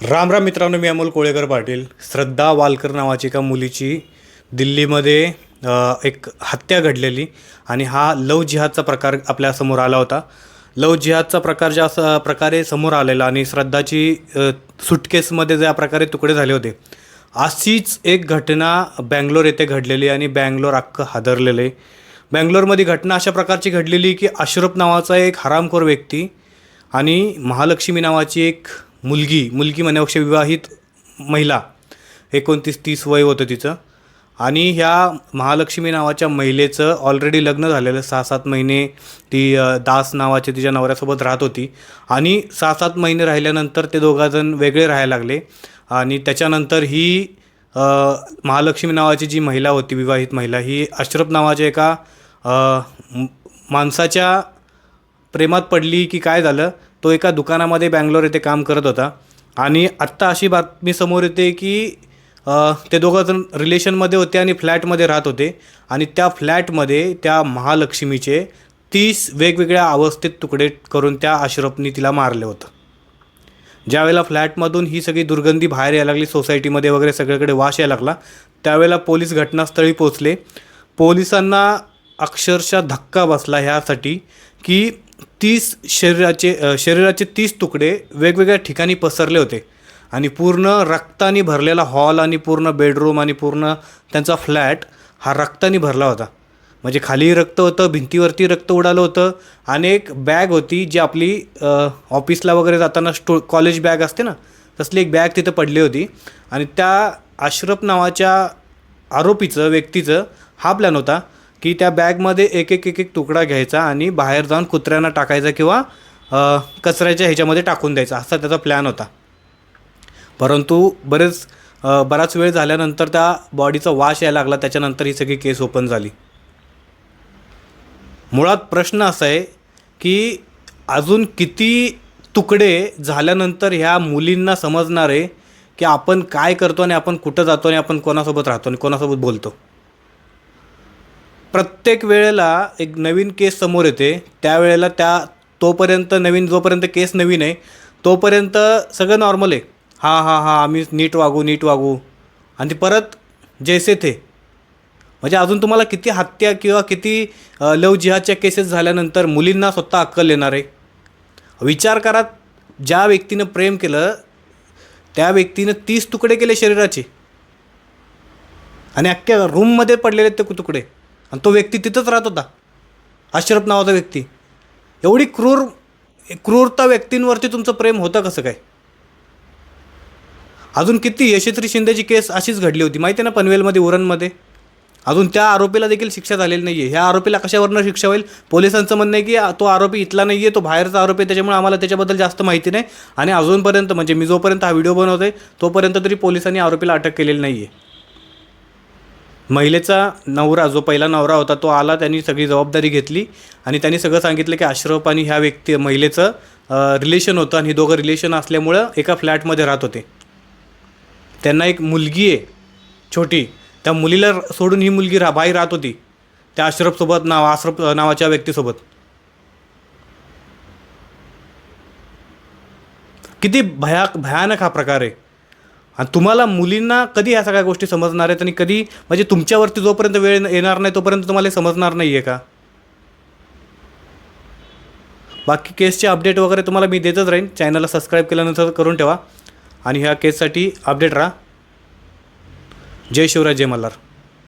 राम राम मित्रांनो मी अमोल कोळेकर पाटील. श्रद्धा वालकर नावाची एका मुलीची दिल्लीमध्ये एक हत्या घडलेली आणि हा लव जिहादचा प्रकार आपल्यासमोर आला होता. लव जिहादचा प्रकार ज्या प्रकारे समोर आलेला आणि श्रद्धाची सुटकेसमध्ये ज्या प्रकारे तुकडे झाले होते अशीच एक घटना बँगलोर येथे घडलेली आणि बँगलोर अख्खं हादरलेलं आहे. बँगलोरमध्ये घटना अशा प्रकारची घडलेली की अशरफ नावाचा एक हरामखोर व्यक्ती आणि महालक्ष्मी नावाची एक मुलगी मुलगी म्हणण्यापेक्षा विवाहित महिला एकोणतीस तीस वय होतं तिचं. आणि ह्या महालक्ष्मी नावाच्या महिलेचं ऑलरेडी लग्न झालेलं सहा सात महिने ती दास नावाच्या तिच्या नवऱ्यासोबत राहत होती. आणि सहा सात महिने राहिल्यानंतर ते दोघाजण वेगळे राहायला लागले. आणि त्याच्यानंतर ही महालक्ष्मी नावाची जी महिला होती विवाहित महिला ही अशरफ नावाच्या एका माणसाच्या प्रेमात पडली की काय झालं? तो एका दुकानामध्ये बँगलोर येथे काम करत होता. आणि आत्ता अशी बातमी समोर येते की ते दोघं जण रिलेशनमध्ये होते आणि फ्लॅटमध्ये राहत होते. आणि त्या फ्लॅटमध्ये त्या महालक्ष्मीचे तीस वेगवेगळ्या अवस्थेत तुकडे करून त्या अशरफनी तिला मारलं होतं. ज्यावेळेला फ्लॅटमधून ही सगळी दुर्गंधी बाहेर यायला लागली सोसायटीमध्ये वगैरे सगळीकडे वास यायला लागला त्यावेळेला पोलीस घटनास्थळी पोचले पोलिसांना अक्षरशः धक्का बसला ह्यासाठी की तीस शरीराचे शरीराचे तीस तुकडे वेगवेगळ्या ठिकाणी पसरले होते. आणि पूर्ण रक्ताने भरलेला हॉल आणि पूर्ण बेडरूम आणि पूर्ण त्यांचा फ्लॅट हा रक्ताने भरला होता. म्हणजे खाली रक्त होतं भिंतीवरती रक्त उडालं होतं. आणि एक बॅग होती जी आपली ऑफिसला वगैरे जाताना स्टो कॉलेज बॅग असते ना तसली एक बॅग तिथं पडली होती. आणि त्या अश्रफ नावाच्या आरोपीचं व्यक्तीचं हा प्लॅन होता. की त्या बॅगमध्ये एक एक एक एक तुकडा घ्यायचा आणि बाहेर जाऊन कुत्र्यांना टाकायचा किंवा कचऱ्याच्या ह्याच्यामध्ये टाकून द्यायचा. असा त्याचा प्लॅन होता. परंतु बरेच बराच वेळ झाल्यानंतर त्या बॉडीचा वाश यायला लागला. त्याच्यानंतर ही सगळी केस ओपन झाली. मुळात प्रश्न असा आहे की अजून किती तुकडे झाल्यानंतर ह्या मुलींना समजणार आहे की आपण काय करतो आणि आपण कुठं जातो आणि आपण कोणासोबत राहतो आणि कोणासोबत बोलतो? प्रत्येक वेळेला एक नवीन केस समोर येते. त्यावेळेला त्या तोपर्यंत नवीन जोपर्यंत केस नवीन आहे तोपर्यंत सगळं नॉर्मल आहे. हां हां हां आम्ही नीट वागू नीट वागू. आणि परत जैसे थे. म्हणजे अजून तुम्हाला किती हत्या किंवा किती लव जिहादच्या केसेस झाल्यानंतर मुलींना स्वतः अक्कल येणार आहे? विचार करा ज्या व्यक्तीनं प्रेम केलं त्या व्यक्तीनं तीस तुकडे केले शरीराचे. आणि अख्ख्या रूममध्ये पडलेले आहेत ते तुकडे. आणि तो व्यक्ती तिथंच राहत होता. अशरफ नावाचा व्यक्ती. एवढी क्रूर क्रूरता व्यक्तींवरती तुमचं प्रेम होतं कसं काय? अजून किती यशस्वी शिंदेची केस अशीच घडली होती. माहिती आहे ना पनवेलमध्ये उरणमध्ये? अजून त्या आरोपीला देखील शिक्षा झालेली नाही आहे ह्या आरोपीला कशावरनं शिक्षा होईल? पोलिसांचं म्हणणं आहे की तो आरोपी इथला नाही आहे तो बाहेरचा आरोपी आहे त्याच्यामुळे आम्हाला त्याच्याबद्दल जास्त माहिती नाही. आणि अजूनपर्यंत म्हणजे मी जोपर्यंत हा व्हिडिओ बनवतो आहे तोपर्यंत तरी पोलिसांनी आरोपीला अटक केलेली नाही आहे महिलेचा नवरा जो पहिला नवरा होता तो आला त्यांनी सगळी जबाबदारी घेतली आणि त्यांनी सगळं सांगितलं की आश्रप आणि ह्या व्यक्ती महिलेचं रिलेशन होतं आणि हे दोघं रिलेशन असल्यामुळं एका फ्लॅटमध्ये राहत होते. त्यांना एक मुलगी आहे छोटी. त्या मुलीला सोडून ही मुलगी रा बाई राहत होती त्या आश्रपसोबत नाव आश्रप नावाच्या व्यक्तीसोबत. किती भया भयानक हा प्रकार आहे. आणि तुम्हाला मुलींना कधी ह्या सगळ्या गोष्टी समजणार आहेत आणि कधी म्हणजे तुमच्यावरती जोपर्यंत वेळ येणार नाही तोपर्यंत तुम्हाला हे समजणार नाही आहे का? बाकी केसचे अपडेट वगैरे तुम्हाला मी देतच राहीन. चॅनलला सबस्क्राईब केल्यानंतर करून ठेवा. आणि ह्या केससाठी अपडेट राहा. जय शिवराज जय मल्हार.